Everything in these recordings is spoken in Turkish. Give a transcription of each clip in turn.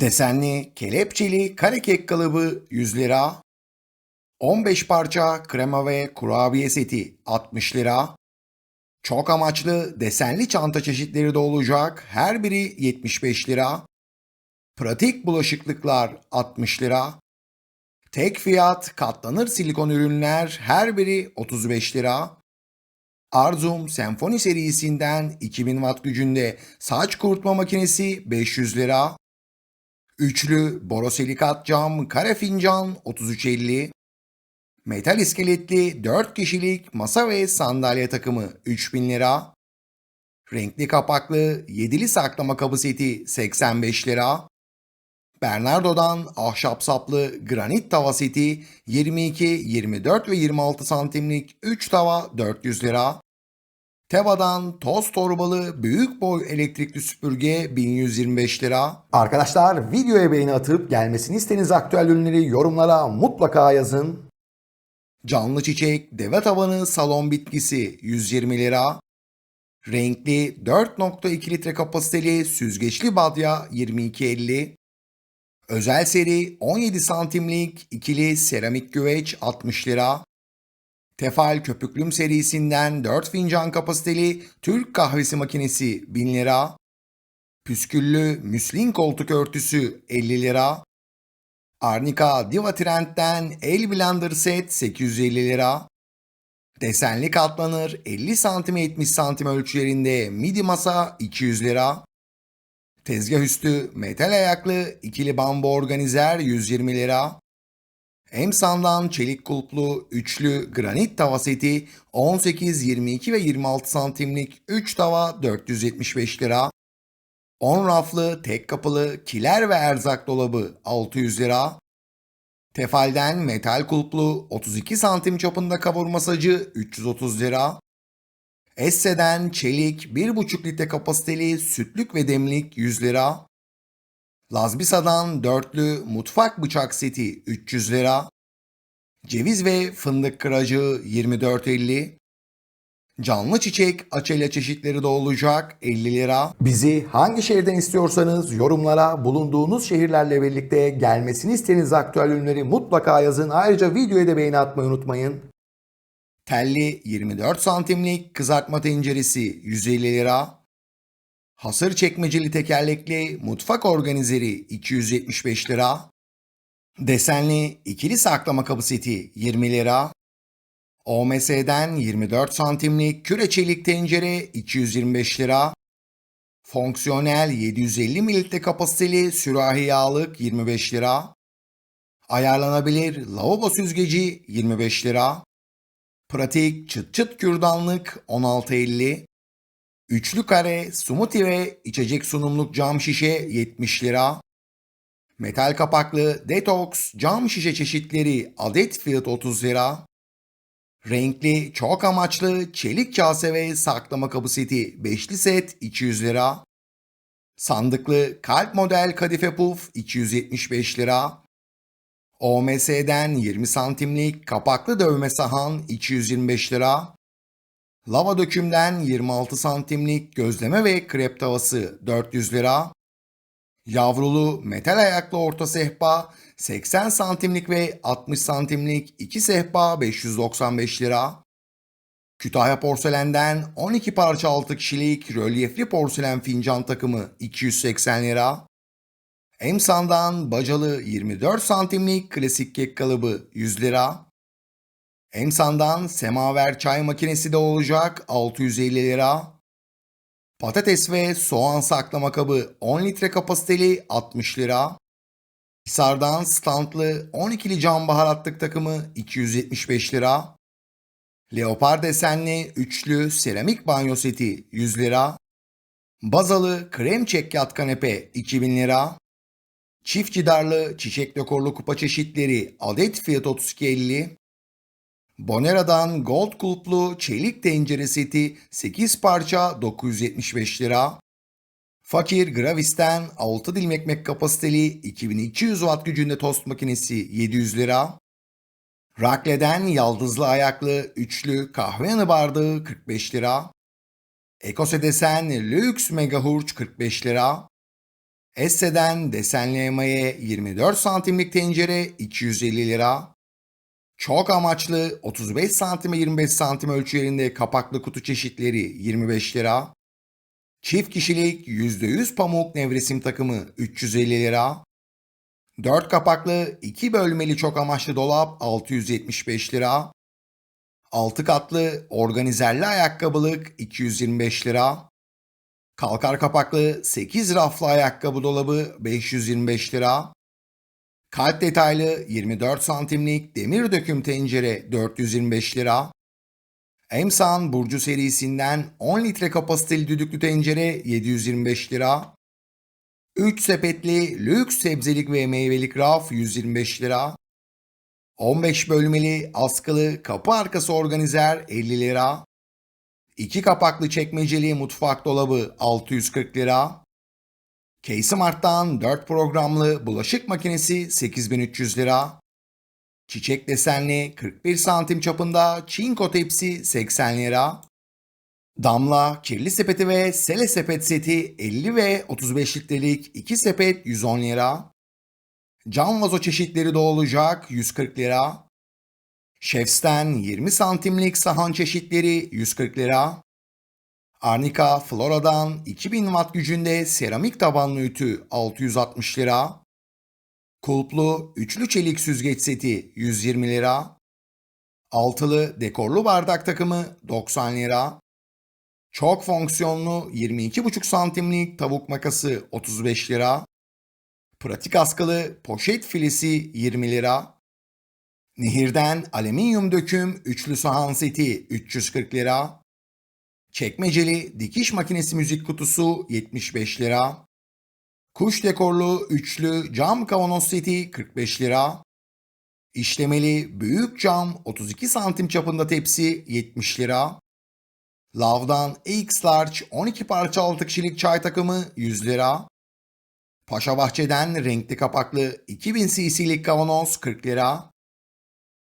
Desenli kelepçeli kare kek kalıbı 100 lira. 15 parça krema ve kurabiye seti 60 lira. Çok amaçlı desenli çanta çeşitleri de olacak. Her biri 75 lira. Pratik bulaşıklıklar 60 lira. Tek fiyat katlanır silikon ürünler her biri 35 lira. Arzum Senfoni serisinden 2000 watt gücünde saç kurutma makinesi 500 lira. Üçlü borosilikat cam kare fincan 33.50. Metal iskeletli 4 kişilik masa ve sandalye takımı 3000 lira. Renkli kapaklı 7'li saklama kabı seti 85 lira. Bernardo'dan ahşap saplı granit tava seti 22, 24 ve 26 santimlik 3 tava 400 lira. Teva'dan toz torbalı büyük boy elektrikli süpürge 1125 lira. Arkadaşlar videoya beğeni atıp gelmesini istediğiniz aktüel ürünleri yorumlara mutlaka yazın. Canlı çiçek deve tavanı salon bitkisi 120 lira. Renkli 4.2 litre kapasiteli süzgeçli badya 22.50. Özel seri 17 santimlik ikili seramik güveç 60 lira. Tefal Köpüklüm serisinden 4 fincan kapasiteli Türk kahvesi makinesi 1000 lira. Püsküllü müslin koltuk örtüsü 50 lira. Arnica Diva Trend'den el blender set 850 lira. Desenli katlanır 50 santim 70 santim ölçülerinde midi masa 200 lira. Tezgah üstü metal ayaklı ikili bambu organizer 120 lira. Emsan'dan çelik kulplu üçlü granit tava seti 18, 22 ve 26 santimlik 3 tava 475 lira. 10 raflı tek kapılı kiler ve erzak dolabı 600 lira. Tefal'den metal kulplu 32 santim çapında kavurma sacı 330 lira. Esse'den çelik 1,5 litre kapasiteli sütlük ve demlik 100 lira. Lazbisa'dan dörtlü mutfak bıçak seti 300 lira. Ceviz ve fındık kıracı 24.50. Canlı çiçek açelya çeşitleri de olacak 50 lira. Bizi hangi şehirden istiyorsanız yorumlara bulunduğunuz şehirlerle birlikte gelmesini istediğiniz aktüel ürünleri mutlaka yazın. Ayrıca videoya da beğeni atmayı unutmayın. Telli 24 santimlik kızartma tenceresi 150 lira. Hasır çekmeceli tekerlekli mutfak organizeri 275 lira. Desenli ikili saklama kabı seti 20 lira. OMS'den 24 santimlik küre çelik tencere 225 lira. Fonksiyonel 750 mililitre kapasiteli sürahi yağlık 25 lira. Ayarlanabilir lavabo süzgeci 25 lira. Pratik çıt çıt kürdanlık 16.50. Üçlü kare smoothie ve içecek sunumluk cam şişe 70 lira. Metal kapaklı detox cam şişe çeşitleri adet fiyat 30 lira. Renkli çok amaçlı çelik kase ve saklama kabı seti beşli set 200 lira. Sandıklı kalp model kadife puf 275 lira. OMS'den 20 santimlik kapaklı dövme sahan 225 lira. Lava dökümden 26 santimlik gözleme ve krep tavası 400 lira. Yavrulu metal ayaklı orta sehpa 80 santimlik ve 60 santimlik iki sehpa 595 lira. Kütahya porselenden 12 parça 6 kişilik rölyefli porselen fincan takımı 280 lira. Emsan'dan bacalı 24 santimlik klasik kek kalıbı 100 lira. Emsan'dan semaver çay makinesi de olacak 650 lira. Patates ve soğan saklama kabı 10 litre kapasiteli 60 lira. Hisar'dan standlı 12'li cam baharatlık takımı 275 lira. Leopar desenli üçlü seramik banyo seti 100 lira. Bazalı krem çekyat kanepe 2000 lira. Çift cidarlı çiçek dekorlu kupa çeşitleri adet fiyat 32.50. Bonera'dan gold kulplu çelik tencere seti 8 parça 975 lira. Fakir Gravis'ten 6 dilim ekmek kapasiteli 2200 watt gücünde tost makinesi 700 lira. Rakle'den yaldızlı ayaklı üçlü kahve yanı bardağı 45 lira. Ekose desen lüks mega hurç 45 lira. Esse'den desenli emaye 24 santimlik tencere 250 lira. Çok amaçlı 35 santim ve 25 santim ölçülerinde kapaklı kutu çeşitleri 25 lira. Çift kişilik %100 pamuk nevresim takımı 350 lira. 4 kapaklı 2 bölmeli çok amaçlı dolap 675 lira. 6 katlı organizerli ayakkabılık 225 lira. Kalkar kapaklı 8 raflı ayakkabı dolabı 525 lira. Kalp detaylı 24 santimlik demir döküm tencere 425 lira. Emsan Burcu serisinden 10 litre kapasiteli düdüklü tencere 725 lira. 3 sepetli lüks sebzelik ve meyvelik raf 125 lira. 15 bölmeli askılı kapı arkası organizer 50 lira. 2 kapaklı çekmeceli mutfak dolabı 640 lira. K-Smart'tan 4 programlı bulaşık makinesi 8300 lira. Çiçek desenli 41 santim çapında çinko tepsi 80 lira. Damla, kirli sepeti ve sele sepet seti 50 ve 35 litrelik 2 sepet 110 lira. Cam vazo çeşitleri de olacak 140 lira. Chefs'ten 20 santimlik sahan çeşitleri 140 lira. Arnica Flora'dan 2000 watt gücünde seramik tabanlı ütü 660 lira. Kulplu üçlü çelik süzgeç seti 120 lira. Altılı dekorlu bardak takımı 90 lira. Çok fonksiyonlu 22,5 santimlik tavuk makası 35 lira. Pratik askılı poşet filesi 20 lira. Nehirden alüminyum döküm üçlü sahan seti 340 lira. Çekmeceli dikiş makinesi müzik kutusu 75 lira. Kuş dekorlu üçlü cam kavanoz seti 45 lira. İşlemeli büyük cam 32 santim çapında tepsi 70 lira. Lav'dan X Large 12 parça 6 kişilik çay takımı 100 lira. Paşa Bahçe'den renkli kapaklı 2000 cc'lik kavanoz 40 lira.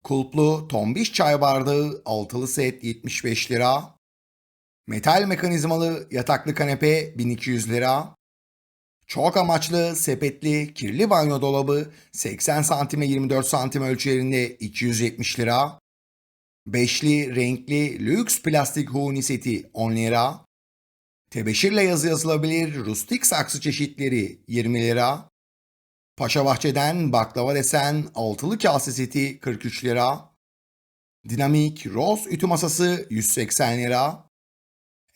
Kulplu tombiş çay bardağı altılı set 75 lira. Metal mekanizmalı yataklı kanepe 1200 lira. Çok amaçlı sepetli kirli banyo dolabı 80 santime 24 santim ölçülerinde 270 lira. Beşli renkli lüks plastik huni seti 10 lira. Tebeşirle yazı yazılabilir rustik saksı çeşitleri 20 lira. Paşa Bahçe'den baklava desen altılı kase seti 43 lira. Dinamik roz ütü masası 180 lira.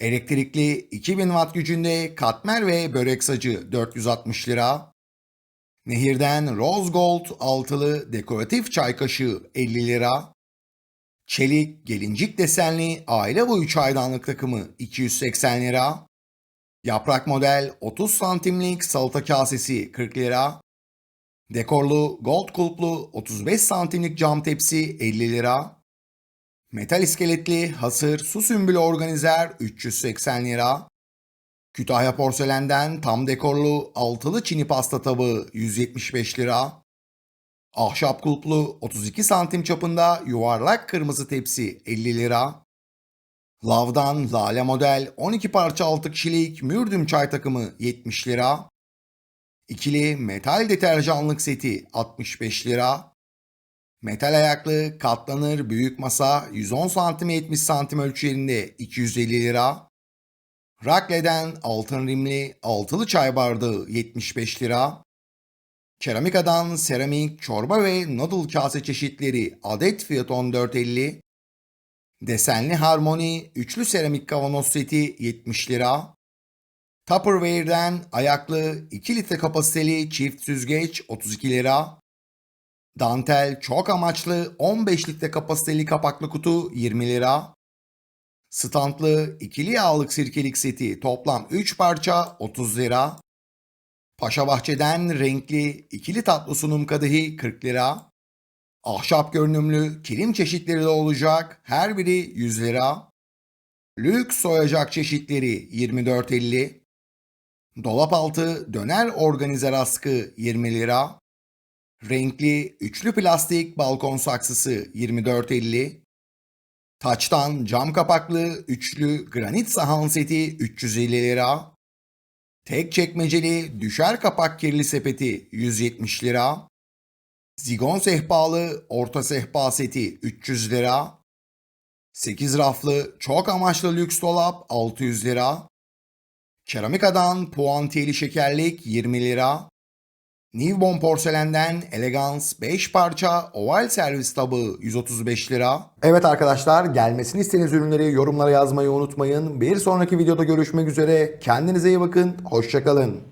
Elektrikli 2000 watt gücünde katmer ve börek sacı 460 lira. Nehirden Rose Gold altılı dekoratif çay kaşığı 50 lira. Çelik gelincik desenli aile boyu çaydanlık takımı 280 lira. Yaprak model 30 santimlik salata kasesi 40 lira. Dekorlu gold kulplu 35 santimlik cam tepsi 50 lira. Metal iskeletli hasır su sümbülü organizer 380 lira. Kütahya porselenden tam dekorlu altılı çini pasta tabağı 175 lira. Ahşap kulplu 32 santim çapında yuvarlak kırmızı tepsi 50 lira. Lav'dan lale model 12 parça 6 kişilik mürdüm çay takımı 70 lira. İkili metal deterjanlık seti 65 lira. Metal ayaklı katlanır büyük masa 110 santim 70 santim ölçülerinde 250 lira. Rakle'den altın rimli altılı çay bardağı 75 lira. Keramikadan seramik çorba ve noodle kase çeşitleri adet fiyatı 14.50. Desenli harmoni üçlü seramik kavanoz seti 70 lira. Tupperware'den ayaklı 2 litre kapasiteli çift süzgeç 32 lira. Dantel çok amaçlı 15 litre kapasiteli kapaklı kutu 20 lira. Standlı ikili yağlık sirkelik seti toplam 3 parça 30 lira. Paşa Bahçe'den renkli ikili tatlı sunum kadehi 40 lira. Ahşap görünümlü kilim çeşitleri de olacak. Her biri 100 lira. Lüks soyacak çeşitleri 24.50. Dolap altı döner organizer askı 20 lira. Renkli üçlü plastik balkon saksısı 24.50. Taçtan cam kapaklı üçlü granit sahan seti 350 lira. Tek çekmeceli düşer kapak kirli sepeti 170 lira. Zigon sehpalı orta sehpa seti 300 lira. 8 raflı çok amaçlı lüks dolap 600 lira. Keramikadan puantiyeli şekerlik 20 lira. Nivbon porselenden elegans 5 parça oval servis tabağı 135 lira. Evet arkadaşlar gelmesini istediğiniz ürünleri yorumlara yazmayı unutmayın. Bir sonraki videoda görüşmek üzere. Kendinize iyi bakın. Hoşçakalın.